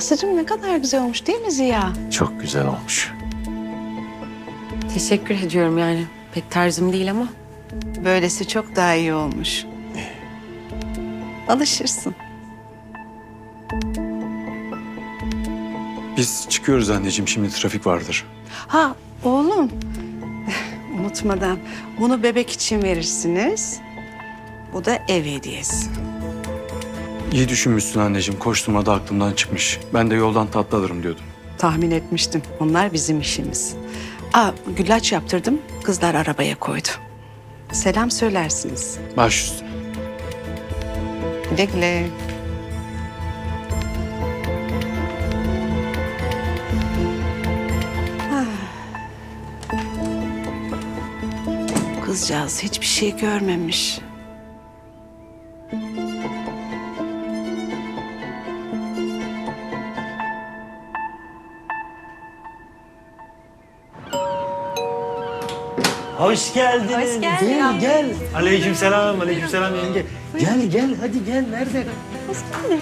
Aslıcığım ne kadar güzel olmuş değil mi Ziya? Çok güzel olmuş. Teşekkür ediyorum yani. Pek tarzım değil ama. Böylesi çok daha iyi olmuş. Alışırsın. Biz çıkıyoruz anneciğim şimdi trafik vardır. Ha oğlum. Unutmadan bunu bebek için verirsiniz. Bu da ev hediyesi. İyi düşünmüşsün anneciğim. Koşturmada aklımdan çıkmış. Ben de yoldan tatlı alırım diyordum. Tahmin etmiştim. Onlar bizim işimiz. Aa, güllaç yaptırdım. Kızlar arabaya koydu. Selam söylersiniz. Baş üstüne. Güle güle. Ah. Kızcağız hiçbir şey görmemiş. Hoş geldiniz. Hoş geldin Gel gel. Aleykümselam, aleykümselam yenge. Gel gel hadi gel. Nerede? Hoş geldin.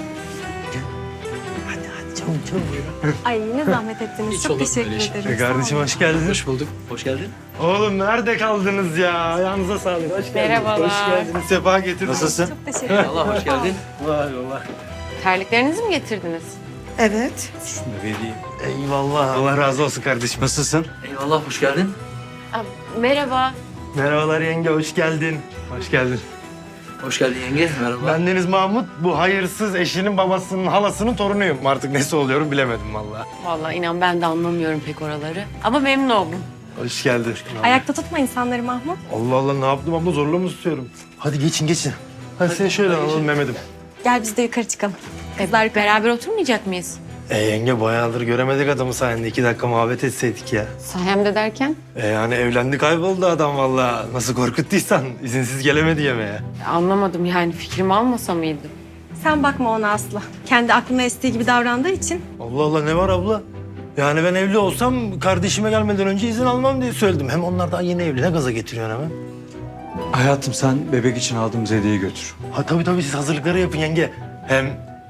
Hadi hadi çabuk çabuk. Ay ne zahmet ettiniz. Çok teşekkür ederim. E, kardeşim hoş geldin. Hoş bulduk. Hoş geldin. Oğlum nerede kaldınız ya? Ayağınıza sağlık. Hoş geldiniz. Merhabalar. Hoş geldiniz. Sefa getirdiniz. Nasılsın? Çok teşekkür ederim. Allah hoş geldin. Vay valla. Terliklerinizi mi getirdiniz? Evet. Şunu vereyim. Eyvallah. Allah razı olsun kardeşim. Nasılsın? Eyvallah hoş geldin. Aa, merhaba. Merhabalar yenge. Hoş geldin. Hoş geldin. Hoş geldin yenge. Merhaba. Ben Deniz Mahmut. Bu hayırsız eşinin babasının halasının torunuyum. Artık nesi oluyorum bilemedim valla. Vallahi inan ben de anlamıyorum pek oraları. Ama memnun oldum. Hoş geldin. Ayakta tutma insanları Mahmut. Allah Allah ne yaptım abla zorla mı tutuyorum? Hadi geçin geçin. Hadi, sen şöyle alalım Mehmet'im. Gel biz de yukarı çıkalım. Kızlar Beraber oturmayacak mıyız? E yenge bayağıdır göremedik adamı sayende. iki dakika muhabbet etseydik ya. Sayemde derken? E yani evlendi kayboldu adam vallahi. Nasıl korkuttuysan izinsiz gelemedi yemeğe. Anlamadım yani fikrimi almasa mıydı? sen bakma ona Aslı. Kendi aklına estiği gibi davrandığı için Allah Allah ne var abla? Yani ben evli olsam kardeşime gelmeden önce izin almam diye söyledim. Hem onlar daha yeni evli. Ne gaza getiriyorsun hemen? Hayatım sen bebek için aldığımız hediyeyi götür. Ha tabii tabii siz hazırlıkları yapın yenge. Hem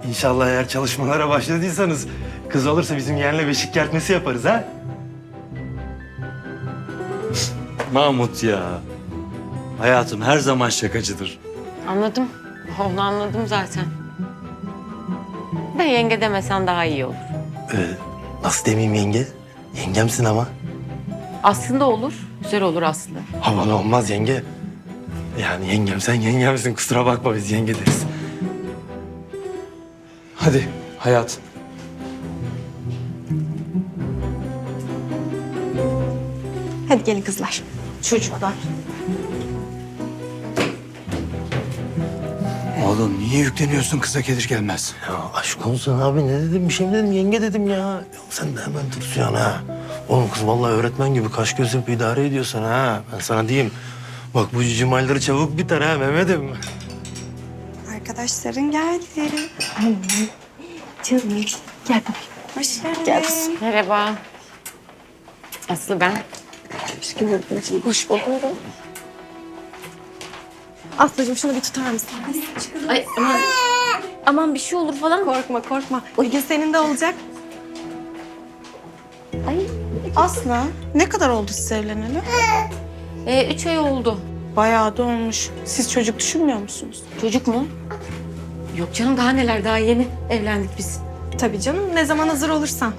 inşallah eğer çalışmalara başladıysanız kız olursa bizim yeğenle beşik kertmesi yaparız ha. Mahmut ya. Hayatım her zaman şakacıdır. Anladım. Onu anladım zaten. Da yenge demesen daha iyi olur. Ee, nasıl demeyeyim yenge? Yengemsin ama. Aslında olur. Güzel olur aslında. Havalı olmaz yenge. Yani yengem sen yengemsin kusura bakma biz yenge deriz. Hadi hayat. hadi gelin kızlar. Çocuklar. Oğlum niye yükleniyorsun kıza gelir gelmez? Ya aşk olsun abi ne dedim bir şey mi dedim yenge dedim ya. ya sen de hemen tırsıyorsun ha. Oğlum kız vallahi öğretmen gibi kaş göz yapıp idare ediyorsun ha. Ben sana diyeyim. Bak bu cicimalleri çabuk biter ha Mehmet'im. Arkadaşların geldi. Canım. Gel bakayım. Hoş geldin. Gel kızım. Merhaba. Aslı ben. Hoş bulduk. Aslıcığım şunu bir tutar mısın? Ay aman. Aman bir şey olur falan. Korkma korkma. Bir gün senin de olacak. Aslı ne kadar oldu siz evleneli? Ee, üç ay oldu. Bayağı da olmuş. Siz çocuk düşünmüyor musunuz? Çocuk mu? Yok canım daha neler daha yeni evlendik biz. Tabii canım ne zaman hazır olursan.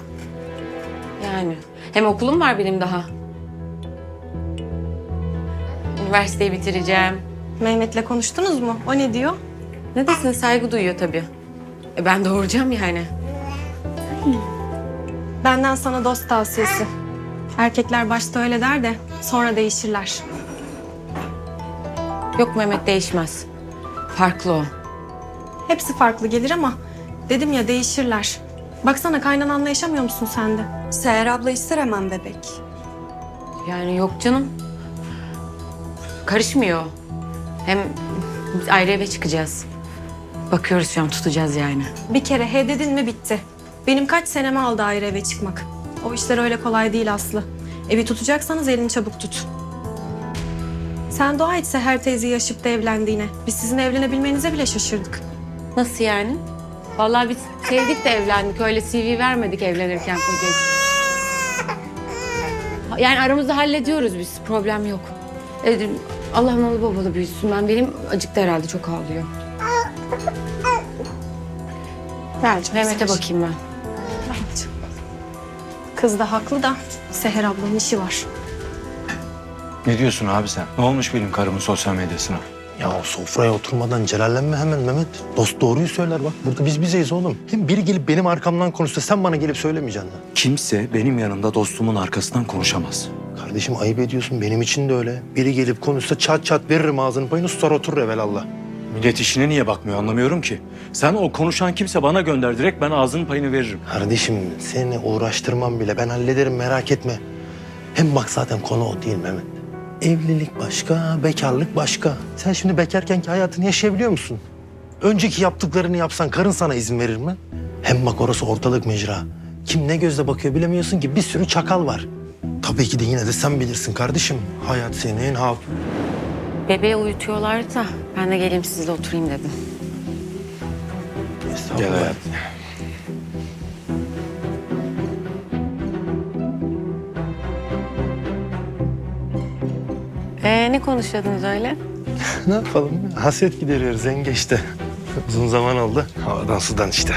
Yani hem okulum var benim daha. Üniversiteyi bitireceğim. Mehmet'le konuştunuz mu? O ne diyor? Ne desin saygı duyuyor tabii. E ben doğuracağım yani. Benden sana dost tavsiyesi. Erkekler başta öyle der de sonra değişirler. Yok Mehmet değişmez. Farklı o. Hepsi farklı gelir ama dedim ya değişirler. Baksana kaynananla yaşamıyor musun sen de? Seher abla ister hemen bebek. Yani yok canım. Karışmıyor. Hem biz ayrı eve çıkacağız. Bakıyoruz şu an tutacağız yani. Bir kere he dedin mi bitti. Benim kaç senemi aldı ayrı eve çıkmak. O işler öyle kolay değil Aslı. Evi tutacaksanız elini çabuk tut. Sen dua et Seher teyze yaşıp da evlendiğine. Biz sizin evlenebilmenize bile şaşırdık. Nasıl yani? Vallahi biz sevdik de evlendik. Öyle CV vermedik evlenirken kocayı. Yani aramızda hallediyoruz biz. Problem yok. Ee, Allah analı babalı büyüsün. Ben benim acıktı herhalde çok ağlıyor. Canım, Mehmet'e bakayım ben. Kız da haklı da Seher ablanın işi var. Ne diyorsun abi sen? Ne olmuş benim karımın sosyal medyasına? Ya o sofraya oturmadan celallenme hemen Mehmet. Dost doğruyu söyler bak. Burada biz bizeyiz oğlum. Hem biri gelip benim arkamdan konuşsa sen bana gelip söylemeyeceksin lan. Kimse benim yanında dostumun arkasından konuşamaz. Kardeşim ayıp ediyorsun. Benim için de öyle. Biri gelip konuşsa çat çat veririm ağzının payını susar oturur evelallah. Millet işine niye bakmıyor anlamıyorum ki. Sen o konuşan kimse bana gönder direkt ben ağzının payını veririm. Kardeşim seni uğraştırmam bile. Ben hallederim merak etme. Hem bak zaten konu o değil Mehmet. Evlilik başka, bekarlık başka. Sen şimdi bekarkenki hayatını yaşayabiliyor musun? Önceki yaptıklarını yapsan karın sana izin verir mi? Hem bak orası ortalık mecra. Kim ne gözle bakıyor bilemiyorsun ki bir sürü çakal var. Tabii ki de yine de sen bilirsin kardeşim. Hayat senin, ha Bebeği uyutuyorlardı da ben de geleyim sizle oturayım dedim. Gel hayatım. Ee, ne konuşuyordunuz öyle? Ne yapalım? Hasret gideriyoruz yenge işte. Uzun zaman oldu. Havadan sudan işte.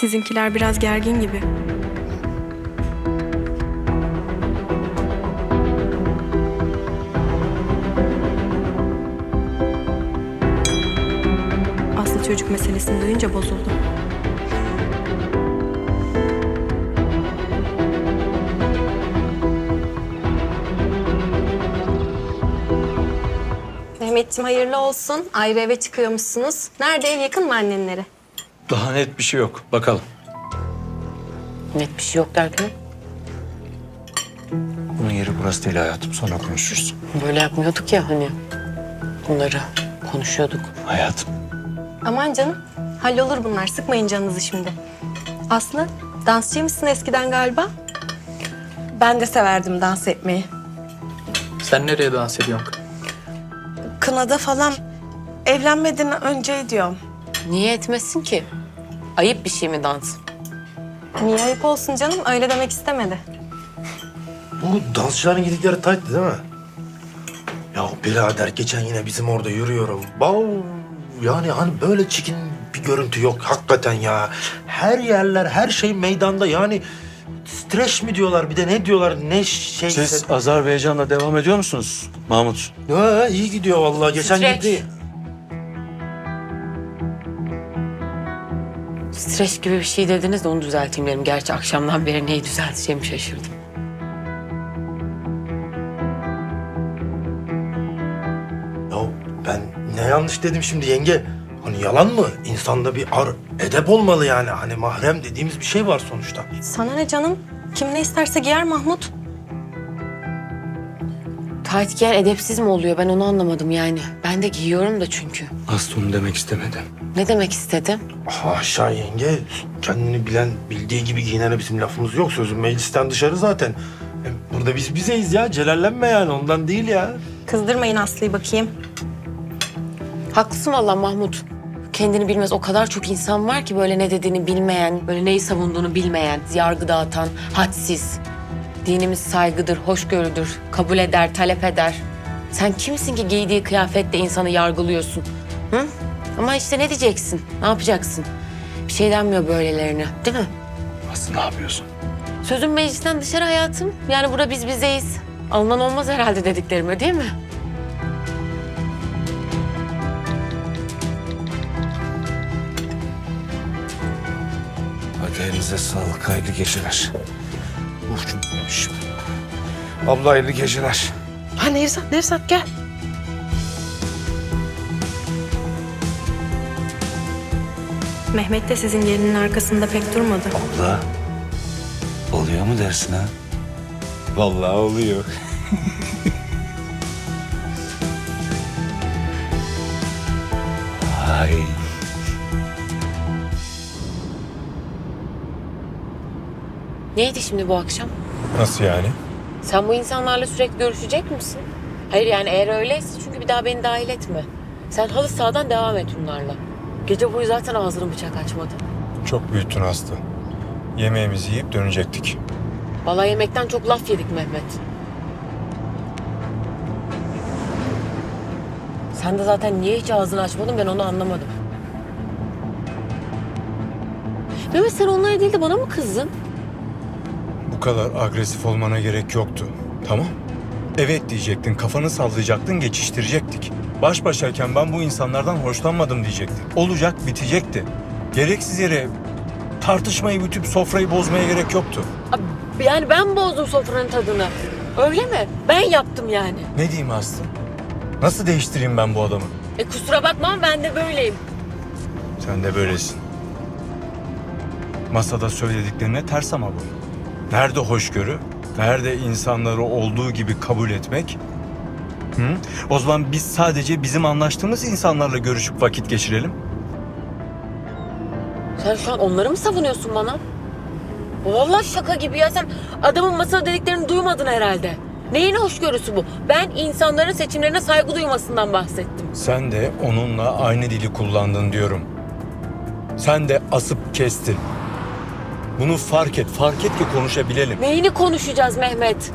Sizinkiler biraz gergin gibi. Çocuk meselesini duyunca bozuldu. Mehmetciğim hayırlı olsun. Ayrı eve çıkıyormuşsunuz. Nerede ev yakın mı annenlere? Daha net bir şey yok. Bakalım. Net bir şey yok derken. Bunun yeri burası değil hayatım. Sonra konuşuruz. Böyle yapmıyorduk ya hani. Bunları konuşuyorduk. Hayatım. Aman canım, hallolur bunlar. Sıkmayın canınızı şimdi. Aslı, dansçıymışsın eskiden galiba. Ben de severdim dans etmeyi. Sen nereye dans ediyorsun? Kınada falan evlenmeden önce diyorum. Niye etmesin ki? Ayıp bir şey mi dans? Niye ayıp olsun canım? Öyle demek istemedi. Bu dansçıların gidikleri tayttı değil mi? Ya birader geçen yine bizim orada yürüyorum. Bav yani hani böyle çikin bir görüntü yok hakikaten ya. Her yerler her şey meydanda yani stres mi diyorlar bir de ne diyorlar ne şey. Siz Azerbaycan'la devam ediyor musunuz Mahmut? Ha, iyi gidiyor vallahi geçen Streç. gitti. Streç gibi bir şey dediniz de onu düzelteyim dedim. Gerçi akşamdan beri neyi düzelteceğimi şaşırdım. Ne yanlış dedim şimdi yenge? Hani yalan mı? İnsanda bir ar edep olmalı yani. Hani mahrem dediğimiz bir şey var sonuçta. Sana ne canım? Kim ne isterse giyer Mahmut. Tayt giyen edepsiz mi oluyor? Ben onu anlamadım yani. Ben de giyiyorum da çünkü. Aslı onu demek istemedim. Ne demek istedim? Haşa yenge. Kendini bilen bildiği gibi giyinene bizim lafımız yok. Sözün meclisten dışarı zaten. Hem Burada biz bizeyiz ya. Celallenme yani ondan değil ya. Kızdırmayın Aslı'yı bakayım. Haklısın valla Mahmut. Kendini bilmez o kadar çok insan var ki böyle ne dediğini bilmeyen, böyle neyi savunduğunu bilmeyen, yargı dağıtan, hadsiz. Dinimiz saygıdır, hoşgörüdür, kabul eder, talep eder. Sen kimsin ki giydiği kıyafetle insanı yargılıyorsun? Hı? Ama işte ne diyeceksin? Ne yapacaksın? Bir şey denmiyor böylelerine, değil mi? Aslı ne yapıyorsun? Sözün meclisten dışarı hayatım. Yani burada biz bizeyiz. Alınan olmaz herhalde dediklerime değil mi? Elinize sağlık, hayırlı geceler. Uf, iyiymiş. Abla hayırlı geceler. Ha Nevzat, Nevzat gel. Mehmet de sizin gelinin arkasında pek durmadı. Abla, oluyor mu dersin ha? Vallahi oluyor. Ay. Neydi şimdi bu akşam? Nasıl yani? Sen bu insanlarla sürekli görüşecek misin? Hayır yani eğer öyleyse çünkü bir daha beni dahil etme. Sen halı sahadan devam et bunlarla. Gece boyu zaten ağzını bıçak açmadı. Çok büyüttün Aslı. Yemeğimizi yiyip dönecektik. Vallahi yemekten çok laf yedik Mehmet. Sen de zaten niye hiç ağzını açmadın ben onu anlamadım. Mehmet sen onlara değil de bana mı kızdın? Bu kadar agresif olmana gerek yoktu. Tamam. Evet diyecektin, kafanı sallayacaktın, geçiştirecektik. Baş başayken ben bu insanlardan hoşlanmadım diyecektin. Olacak, bitecekti. Gereksiz yere tartışmayı bütüp sofrayı bozmaya gerek yoktu. Abi, Yani ben bozdum sofranın tadını. Öyle mi? Ben yaptım yani. Ne diyeyim Aslı? Nasıl değiştireyim ben bu adamı? E kusura bakma ben de böyleyim. Sen de böylesin. Masada söylediklerine ters ama bu. Nerede hoşgörü? Nerede insanları olduğu gibi kabul etmek? Hı? O zaman biz sadece bizim anlaştığımız insanlarla görüşüp vakit geçirelim. Sen şu an onları mı savunuyorsun bana? Vallahi şaka gibi ya. Sen adamın masada dediklerini duymadın herhalde. Neyin hoşgörüsü bu? Ben insanların seçimlerine saygı duymasından bahsettim. Sen de onunla aynı dili kullandın diyorum. Sen de asıp kestin. Bunu fark et, fark et ki konuşabilelim. Neyini konuşacağız Mehmet?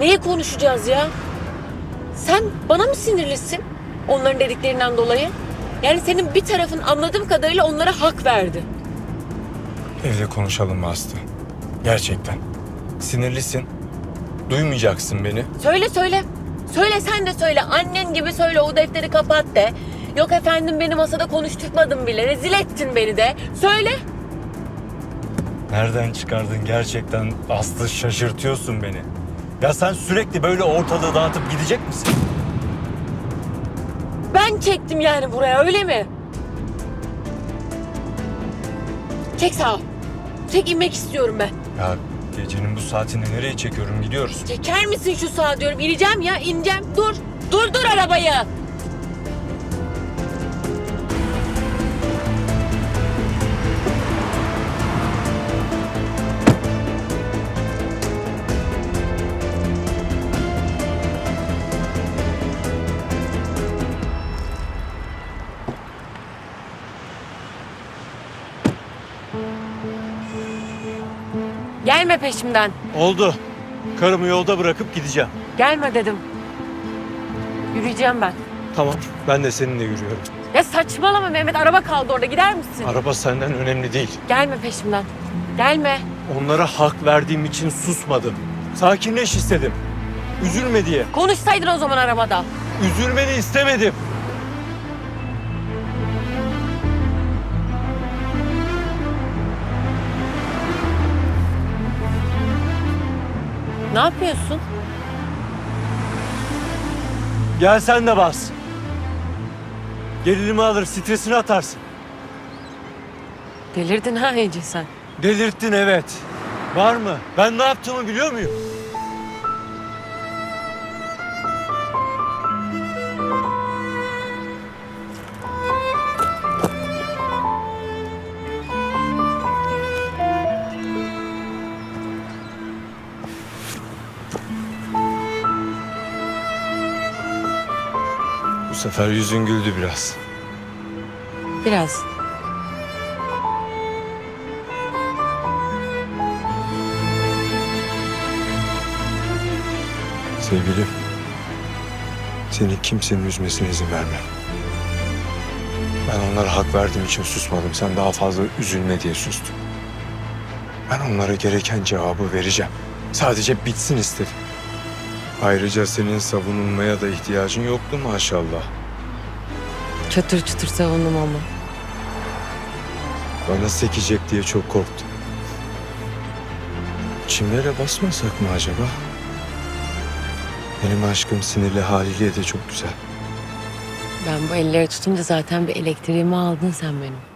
Neyi konuşacağız ya? Sen bana mı sinirlisin? Onların dediklerinden dolayı. Yani senin bir tarafın anladığım kadarıyla onlara hak verdi. Evde konuşalım mı Aslı? Gerçekten. Sinirlisin. Duymayacaksın beni. Söyle söyle. Söyle sen de söyle. Annen gibi söyle o defteri kapat de. Yok efendim beni masada konuşturtmadın bile. Rezil ettin beni de. Söyle. Nereden çıkardın gerçekten Aslı şaşırtıyorsun beni. Ya sen sürekli böyle ortalığı dağıtıp gidecek misin? Ben çektim yani buraya öyle mi? Çek sağ ol. Çek inmek istiyorum ben. Ya gecenin bu saatinde nereye çekiyorum gidiyoruz. Çeker misin şu sağa diyorum. İneceğim ya ineceğim. Dur. Dur dur arabayı. Peşimden. Oldu. Karımı yolda bırakıp gideceğim. Gelme dedim. Yürüyeceğim ben. Tamam ben de seninle yürüyorum. Ya saçmalama Mehmet araba kaldı orada gider misin? Araba senden önemli değil. Gelme peşimden. Gelme. Onlara hak verdiğim için susmadım. Sakinleş istedim. Üzülme diye. Konuşsaydın o zaman arabada. Üzülmeni istemedim. Ne yapıyorsun? Gel sen de bas. Gerilimi alır, stresini atarsın. Delirdin ha iyice sen. Delirttin evet. Var mı? Ben ne yaptığımı biliyor muyum? Sefer yüzün güldü biraz. Biraz. Sevgilim, seni kimsenin üzmesine izin vermem. Ben onlara hak verdiğim için susmadım. Sen daha fazla üzülme diye sustun. Ben onlara gereken cevabı vereceğim. Sadece bitsin istedim. Ayrıca senin savunulmaya da ihtiyacın yoktu maşallah. Çatır çatır savundum ama. Bana sekecek diye çok korktum. Çimlere basmasak mı acaba? Benim aşkım sinirli haliyle de çok güzel. Ben bu elleri tutunca zaten bir elektriğimi aldın sen benim.